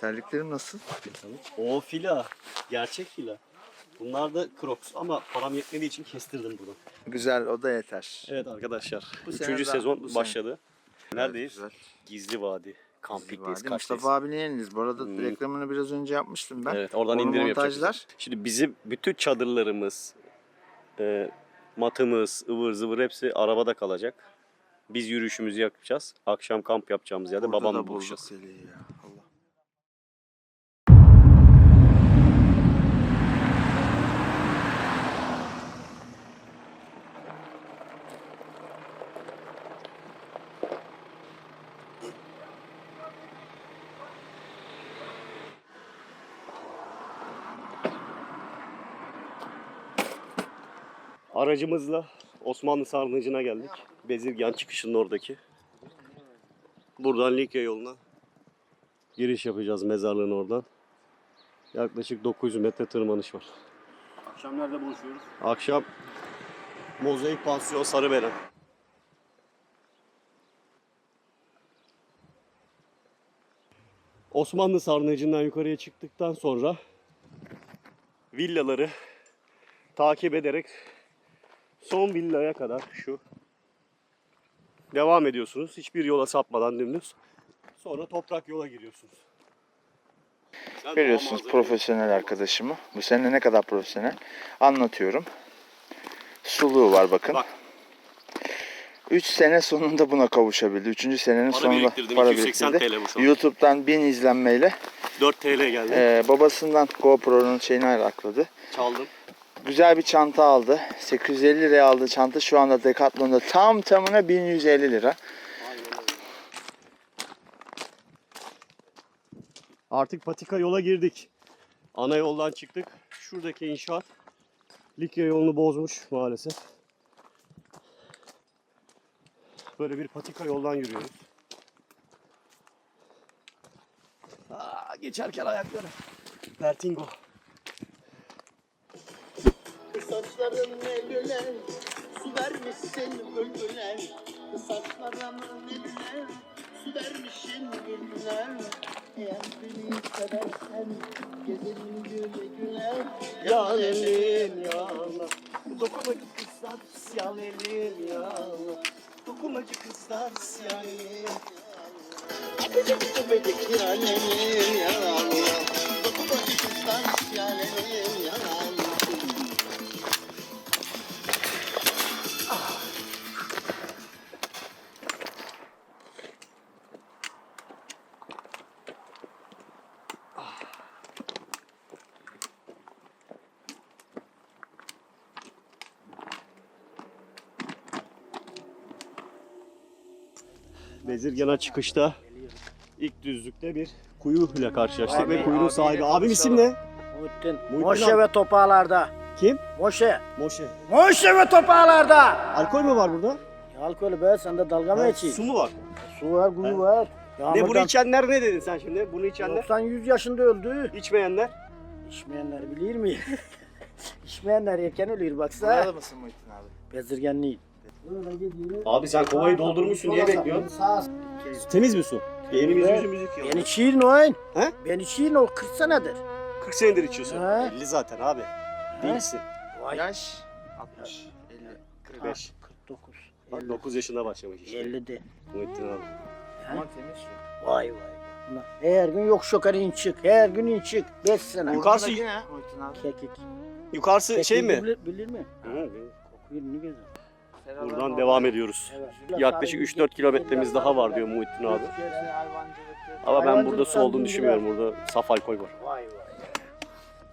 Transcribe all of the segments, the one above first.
Terliklerim nasıl? O fila. Gerçek fila. Bunlar da Crocs ama param yetmediği için kestirdim bunu. Güzel o da yeter. Evet arkadaşlar. Bu sene Üçüncü daha- sezon bu sene. başladı. Neredeyiz? Güzel. Gizli Vadi. Kampikteyiz. Vadi. Kaçtayız? Mustafa abinin yeriniz. Bu arada Hmm. reklamını biraz önce yapmıştım ben. Evet oradan Onu indirim montajlar. yapacağız. Şimdi bizim bütün çadırlarımız, e, matımız, ıvır zıvır hepsi arabada kalacak. Biz yürüyüşümüzü yapacağız. Akşam kamp yapacağımız yerde Burada babamla da bulduk buluşacağız. Seli'yi ya. Allah. Aracımızla Osmanlı Sarnıcı'na geldik. Bezirgan çıkışının oradaki. Buradan Likya yoluna giriş yapacağız mezarlığın oradan. Yaklaşık 900 metre tırmanış var. Akşam nerede buluşuyoruz? Akşam Mozaik Pansiyon Sarıbelen. Osmanlı Sarnıcı'ndan yukarıya çıktıktan sonra villaları takip ederek son villaya kadar şu devam ediyorsunuz. Hiçbir yola sapmadan dümdüz. Sonra toprak yola giriyorsunuz. Sen Görüyorsunuz profesyonel arkadaşımı. Bu sene ne kadar profesyonel. Anlatıyorum. Suluğu var bakın. Bak 3 sene sonunda buna kavuşabildi. 3. senenin para sonunda biriktirdim. para 280 biriktirdi. TL bu. YouTube'dan 1000 izlenmeyle 4 TL geldi. e, babasından GoPro'nun şeyini akladı. Çaldım. Güzel bir çanta aldı. 850 liraya aldı çanta şu anda Decathlon'da tam tamına 1150 lira. Artık patika yola girdik. Ana yoldan çıktık. Şuradaki inşaat Likya yolunu bozmuş maalesef. Böyle bir patika yoldan yürüyoruz. Aa, geçerken ayakları. Vertigo. Saçların eline su vermişsin bülbüle Saçlarının eline su vermişsin bülbüle Eğer beni seversen gezelim güle güle. Yan elin yana. Dokunmacı kızlar yan elin yana. Dokunmacı kızlar yan elin Tepecik yanemin yanına Dokunmacı kızlar yanemin yanına Bezirgan'a çıkışta ilk düzlükte bir kuyu ile karşılaştık ve kuyunun sahibi. Abim isim ne? Muhittin. Muhittin Moşe abi. ve topağlarda. Kim? Moşe. Moşe. Moşe ve topağlarda. Alkol mü var burada? Ya alkolü be sen de dalga mı geçiyorsun? su mu var? Su var, kuyu var. Ne bunu içenler ne dedin sen şimdi? Bunu içenler? 90 100 yaşında öldü. İçmeyenler? İçmeyenler bilir mi? İçmeyenler erken ölür baksa. Buralı mısın Muhittin abi? Bezirgenliğin. Abi sen kovayı doldurmuşsun niye bekliyorsun? Temiz mi su? Elimiz yüzümüz yıkıyor. Ben içeyim o oyun. He? Ben içeyim o 40 senedir. 40 senedir içiyorsun. He. 50 zaten abi. Değilsin. Vay. Yaş 60, 50. 45. 49. Bak 9 yaşında başlamış işte. 50 de. Muhittin abi. Ama temiz su. Vay vay. Her gün yok şokarı in çık. Her gün in çık. 5 sene. Yukarısı- ne Muhittin abi? Kekik. Yukarısı şey mi? Bilir, bilir mi? Hı, Kokuyor ne güzel. Buradan devam ediyoruz. Yaklaşık 3-4 kilometremiz daha var diyor Muhittin abi. Ama ben burada su olduğunu düşünmüyorum. Burada saf alkol var. Vay vay.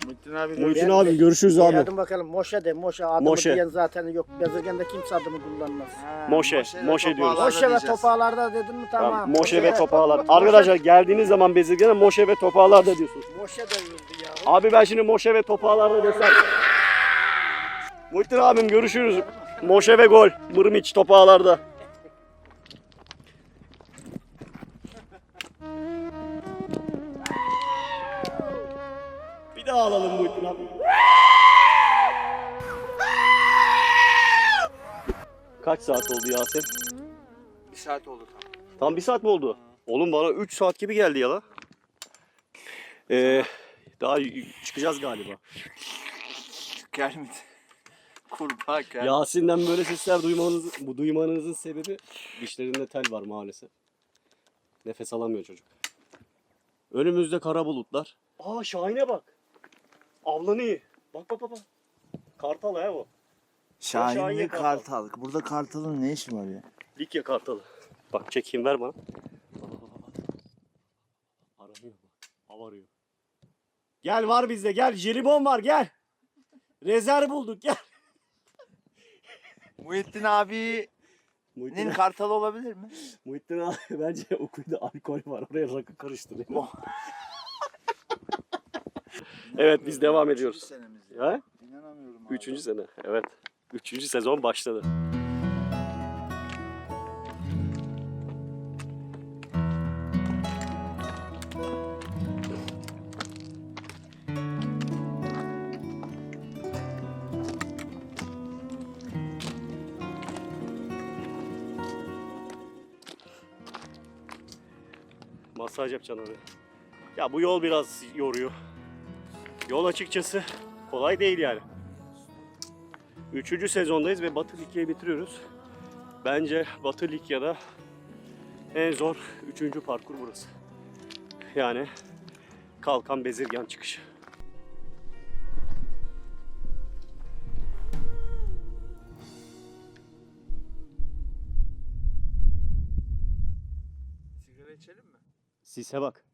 Muhittin abi Muhittin abi görüşürüz abi. adım bakalım Moşe de Moşe adımı Moşe. diyen zaten yok. Bezirgen'de kimse adımı kullanmaz. Moşe, Moşe diyoruz. Moşe ve topağlarda dedin mi tamam. Tamam, Moşe ve topağlar. Arkadaşlar geldiğiniz zaman Bezirgan'a Moşe ve topağlar da diyorsunuz. Moşe de ya. Abi ben şimdi Moşe ve topağlarda desem. Muhittin abim görüşürüz. Moşe ve gol. Mırmiç topağlarda. Bir daha alalım Muhittin abi. Kaç saat oldu Yasin? Bir saat oldu tam. Tam bir saat mi oldu? Oğlum bana 3 saat gibi geldi ya la. Ee, daha çıkacağız galiba. Gelmedi. Kurbağa. Yasin'den böyle sesler duymanız, bu duymanızın sebebi dişlerinde tel var maalesef. Nefes alamıyor çocuk. Önümüzde kara bulutlar. Aa Şahin'e bak. Avlanıyor. Bak bak bak. bak. Kartal ha o. Şahin'le Şahinli kartal. kartal. Burada kartalın ne işi var ya? Likya kartalı. Bak çekeyim ver bana. Aranıyor bak. Av arıyor. Gel var bizde gel. Jelibon var gel. Rezerv bulduk gel. Muhittin abinin Muhittin, kartalı olabilir mi? Muhittin abi bence o kuyuda alkol var. Oraya rakı karıştırıyor. evet biz devam ediyoruz. senemiz Ha? İnanamıyorum abi. Üçüncü sene. Evet. Üçüncü sezon başladı. Masaj yapacaksın oraya. Ya bu yol biraz yoruyor. Yol açıkçası kolay değil yani. Üçüncü sezondayız ve Batı Likya'yı bitiriyoruz. Bence Batı Likya'da en zor üçüncü parkur burası. Yani Kalkan Bezirgan çıkışı. Sise bak.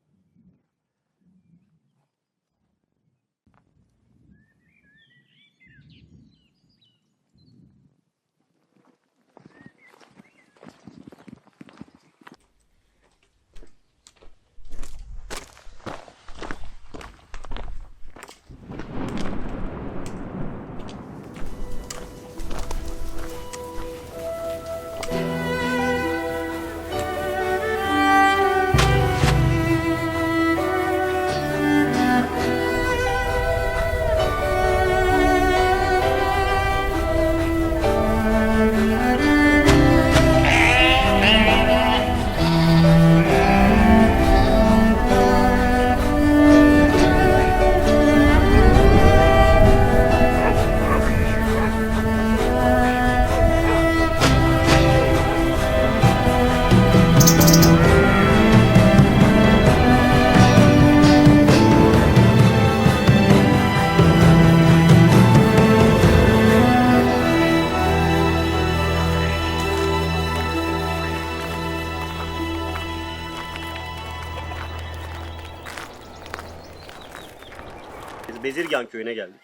Bezirgan köyüne geldik.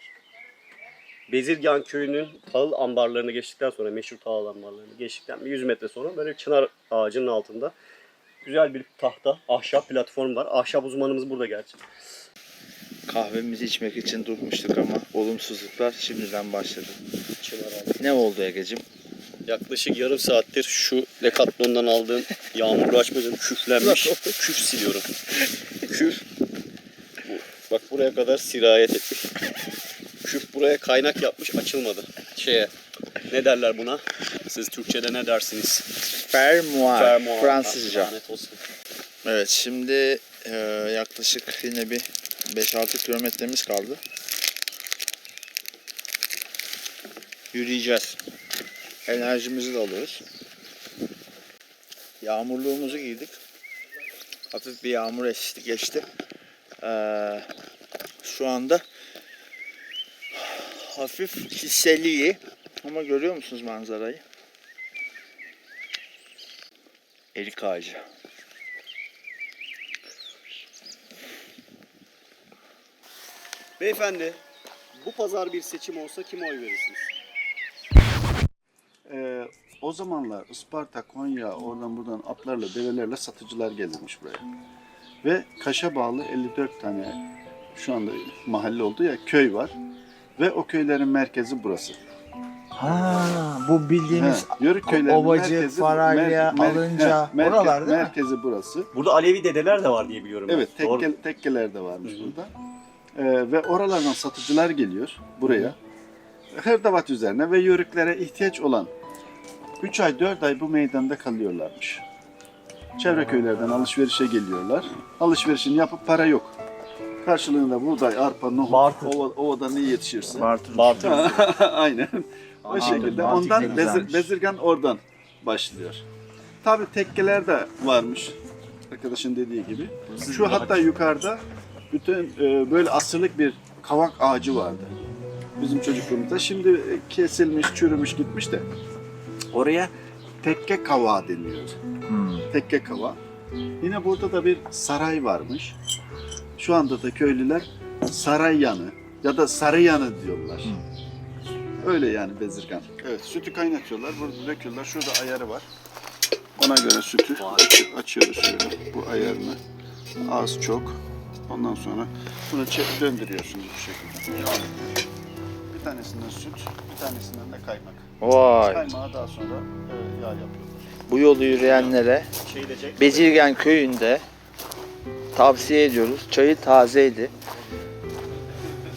Bezirgan köyünün tahıl ambarlarını geçtikten sonra meşhur tahıl ambarlarını geçtikten bir 100 metre sonra böyle çınar ağacının altında güzel bir tahta ahşap platform var. Ahşap uzmanımız burada gerçi. Kahvemizi içmek için durmuştuk ama olumsuzluklar şimdiden başladı. Çınar ağacı. Ne oldu Ege'cim? Yaklaşık yarım saattir şu Decathlon'dan aldığım yağmurlu açmacım küflenmiş. Küf siliyorum. Küf. Buraya kadar sirayet etmiş. Küf buraya kaynak yapmış açılmadı. Şeye ne derler buna? Siz Türkçe'de ne dersiniz? Fermuar. Fermuar. Fransızca. Olsun. Evet şimdi e, yaklaşık yine bir 5-6 kilometremiz kaldı. Yürüyeceğiz. Enerjimizi de alıyoruz. Yağmurluğumuzu giydik. Hafif bir yağmur eşlik geçti. Ee, şu anda hafif hisseli ama görüyor musunuz manzarayı? Erik ağacı. Beyefendi, bu pazar bir seçim olsa kime oy verirsiniz? Ee, o zamanlar Isparta, Konya, oradan buradan atlarla, develerle satıcılar gelirmiş buraya. Ve Kaş'a bağlı 54 tane şu anda mahalle oldu ya köy var. Ve o köylerin merkezi burası. Ha, bu bildiğimiz He, Yörük köylerinin Ovacı, merkezi, Faralya, Alınca, he, merke- oralar değil mi? Merkezi burası. Burada Alevi dedeler de var diye biliyorum ben. Evet, Doğru. tekke, tekkeler de varmış Hı hı. burada. Ee, ve oralardan satıcılar geliyor buraya. Hırdavat üzerine ve yörüklere ihtiyaç olan 3 ay 4 ay bu meydanda kalıyorlarmış. Çevre köylerden alışverişe geliyorlar. Alışverişini yapıp para yok. Karşılığında buğday, arpa, nohut, Bartır. ova, ovada ne yetişirse. Bartır. Bartır. Aynen. O şekilde Bartır ondan bezir, bezirgan oradan başlıyor. Tabi tekkeler de varmış. Arkadaşın dediği gibi. Şu hatta yukarıda bütün e, böyle asırlık bir kavak ağacı vardı. Bizim çocukluğumuzda. Şimdi e, kesilmiş, çürümüş gitmiş de. Oraya tekke kavağı deniyor. Hmm. Tekke kavağı. Yine burada da bir saray varmış. Şu anda da köylüler saray yanı ya da sarı yanı diyorlar. Öyle yani bezirgan. Evet sütü kaynatıyorlar. Burada döküyorlar. Şurada ayarı var. Ona göre sütü aç- açıyoruz şöyle bu ayarını. Az çok. Ondan sonra bunu çek döndürüyorsunuz bu şekilde. Bir tanesinden süt, bir tanesinden de kaymak. Vay. Kaymağı daha sonra e, yağ yapıyorlar. Bu yolu yürüyenlere. Bezirgen köyünde tavsiye ediyoruz. Çayı tazeydi.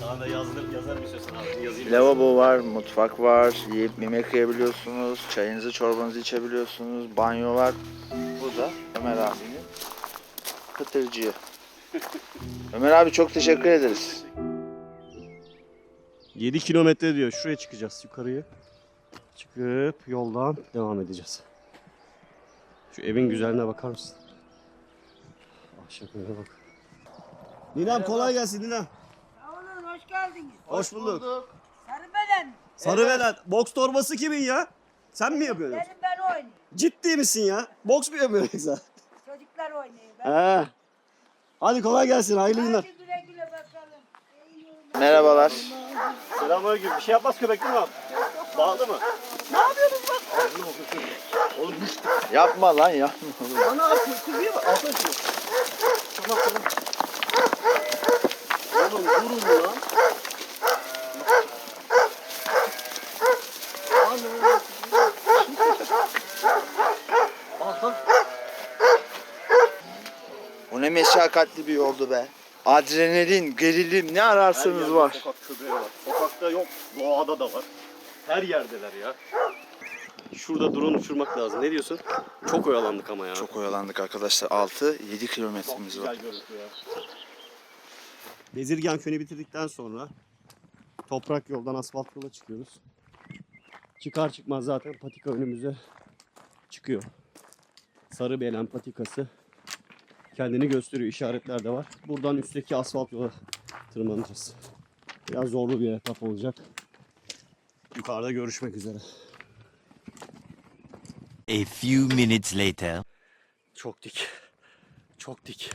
Daha da yazdır, yazar bir söz abi. Yazayım. Lavabo var, mutfak var. Yiyip yemek yiyebiliyorsunuz. Çayınızı, çorbanızı içebiliyorsunuz. Banyo var. Bu da Ömer abinin kıtırcığı. Ömer abi çok teşekkür ederiz. 7 kilometre diyor. Şuraya çıkacağız yukarıyı. Çıkıp yoldan devam edeceğiz. Şu evin güzelliğine bakar mısın? Ahşaplara bak. Ninem kolay gelsin Ninem. Sağ olun, hoş geldiniz. Hoş bulduk. Sarı beden. Sarı velet. Boks torbası kimin ya? Sen mi yapıyorsun? Benim ben oynayayım. Ciddi misin ya? Boks mu yapıyorsun yoksa? Çocuklar oynayayım ben. He. Hadi kolay gelsin. Hayırlı günler. Hadi güle güle bakalım. İyi yollar. Merhabalar. Selamünaleyküm. Bir şey yapmaz köpek değil mi abi? Bağlı mı? Ne yapıyorsun bak? Oğlum düştü. Yapma lan yapma. Ana. Kızıya bak. Altına atıyor. Tamam tamam. Oğlum durun lan. Ne meşakkatli bir yoldu be. Adrenalin, gerilim ne ararsanız var. Sokak köpeği var. Sokakta yok. Doğada da var. Her yerdeler ya. Şurada drone uçurmak lazım. Ne diyorsun? Çok oyalandık ama ya. Çok oyalandık arkadaşlar. 6-7 kilometremiz var. Bezirgen köyünü bitirdikten sonra toprak yoldan asfalt yola çıkıyoruz. Çıkar çıkmaz zaten patika önümüze çıkıyor. Sarı belen patikası kendini gösteriyor. işaretler de var. Buradan üstteki asfalt yola tırmanacağız. Biraz zorlu bir etap olacak. Yukarıda görüşmek üzere. A few minutes later. Çok dik. Çok dik.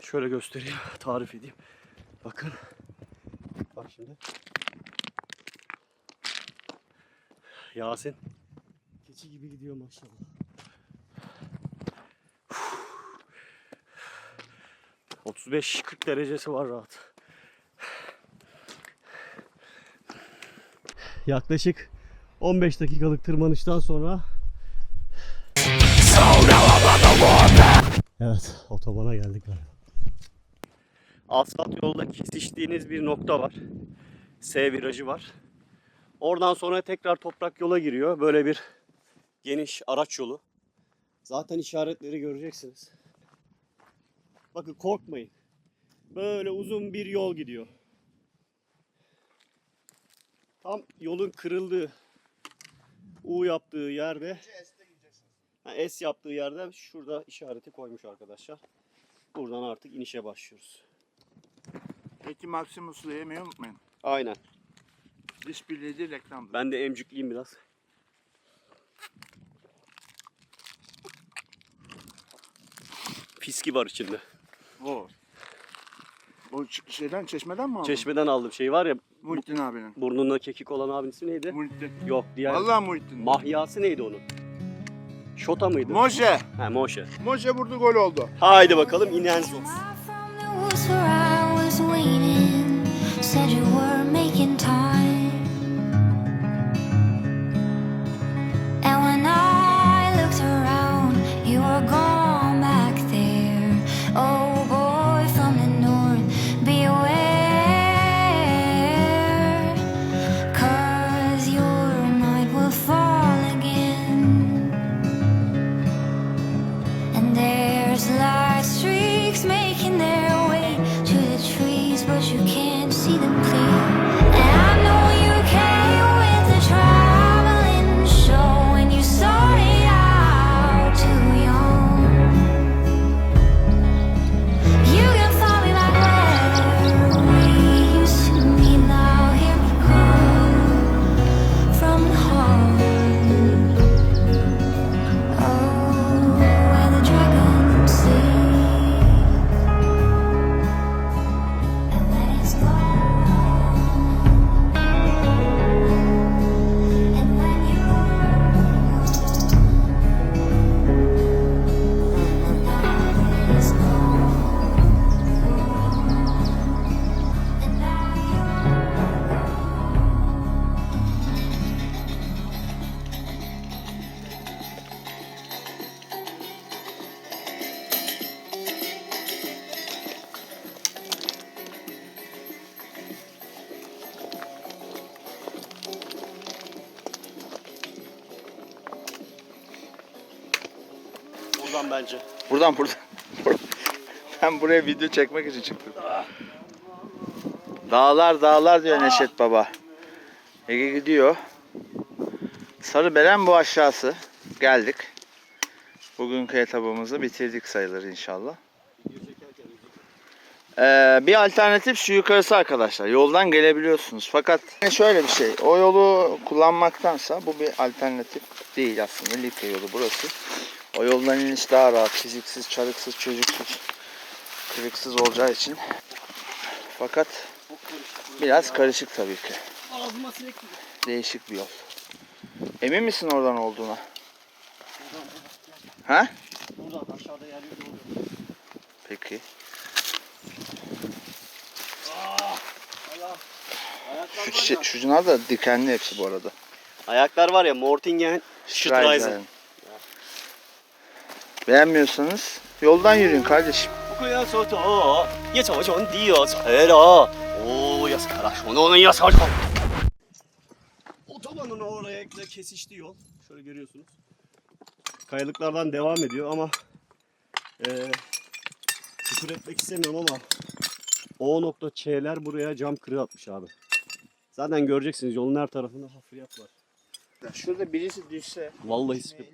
Şöyle göstereyim, tarif edeyim. Bakın. Bak şimdi. Yasin. Keçi gibi gidiyor maşallah. 35-40 derecesi var rahat. Yaklaşık 15 dakikalık tırmanıştan sonra Evet, otobana geldik galiba. Asfalt yolda kesiştiğiniz bir nokta var. S virajı var. Oradan sonra tekrar toprak yola giriyor. Böyle bir geniş araç yolu. Zaten işaretleri göreceksiniz. Bakın korkmayın. Böyle uzun bir yol gidiyor. Tam yolun kırıldığı, U yaptığı yerde S yaptığı yerde şurada işareti koymuş arkadaşlar. Buradan artık inişe başlıyoruz. Peki Maximus'u yemeyi unutmayın. Aynen. Diş birliği değil reklamdır. Ben de emcükleyeyim biraz. Fiski var içinde. O. O ç- şeyden çeşmeden mi aldın? Çeşmeden aldım şey var ya Muhittin abinin. burnunda kekik olan abinin ismi neydi? Muhittin. Yok diğer. Vallahi Muhittin. Mahyası neydi onun? Şota mıydı? Moje. ha Moşe. Moje vurdu gol oldu. Haydi bakalım inen sos. Buradan bence. Buradan buradan. ben buraya video çekmek için çıktım. Dağlar dağlar diyor Neşet Baba. Ege gidiyor. Sarıbelen bu aşağısı. Geldik. Bugünkü etabımızı bitirdik sayılır inşallah. Ee, bir alternatif şu yukarısı arkadaşlar. Yoldan gelebiliyorsunuz. Fakat şöyle bir şey. O yolu kullanmaktansa bu bir alternatif değil aslında. Likya yolu burası. O yoldan iniş daha rahat. Fiziksiz, çarıksız, çocuksuz, kırıksız olacağı için. Fakat biraz karışık tabii ki. Değişik bir yol. Emin misin oradan olduğuna? Ha? Buradan aşağıda yer oluyor. Peki. Ayaklar Şu, çi- ya. şunlar da dikenli hepsi bu arada. Ayaklar var ya Mortingen Streisand. Beğenmiyorsanız yoldan yürüyün kardeşim. 不要说走，一走就地要踩了。Oo ya sana şunu onun ya sana. Otobanın oraya kesişti yol. Şöyle görüyorsunuz. Kayalıklardan devam ediyor ama eee küfür etmek istemiyorum ama O.Ç'ler buraya cam kırığı atmış abi. Zaten göreceksiniz yolun her tarafında hafriyat var. Şurada birisi düşse. Vallahi sıkıntı.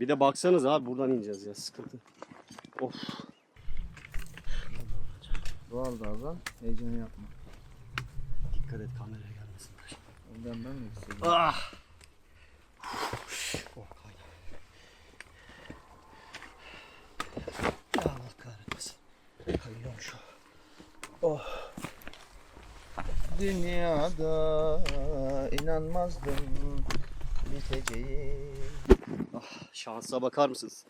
Bir de baksanız abi buradan ineceğiz ya sıkıntı. Of. Doğal gazdan heyecan yapma. Dikkat et kameraya gelmesin. Ondan ben mi istedim? Ah. Oh, kaydı. Allah kahretmesin. Kayıyorum şu. Dünyada inanmazdım biteceği. Şansa bakar mısınız?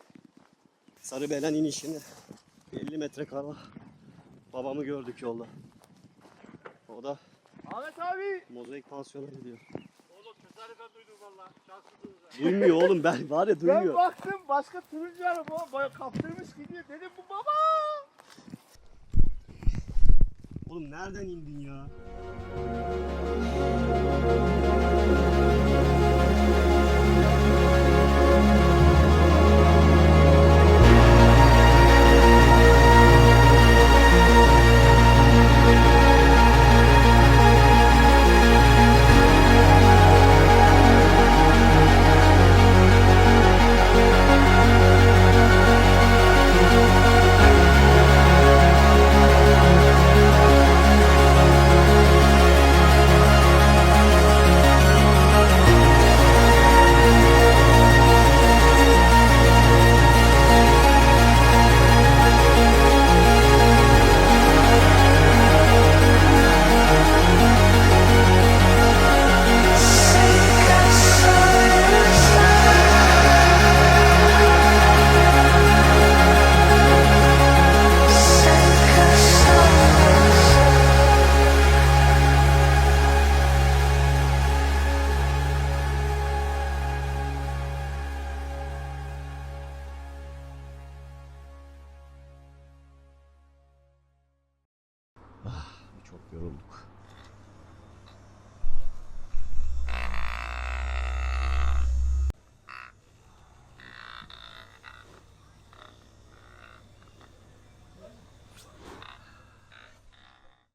Sarıbelen inişini 50 metre kala babamı gördük yolda. O da Ahmet abi. mozaik pansiyona gidiyor. Oğlum tesadüfen duydum valla. Duymuyor oğlum ben var ya duymuyor. baktım başka turuncu araba baya kaptırmış gidiyor. Dedim bu baba. Oğlum nereden indin ya?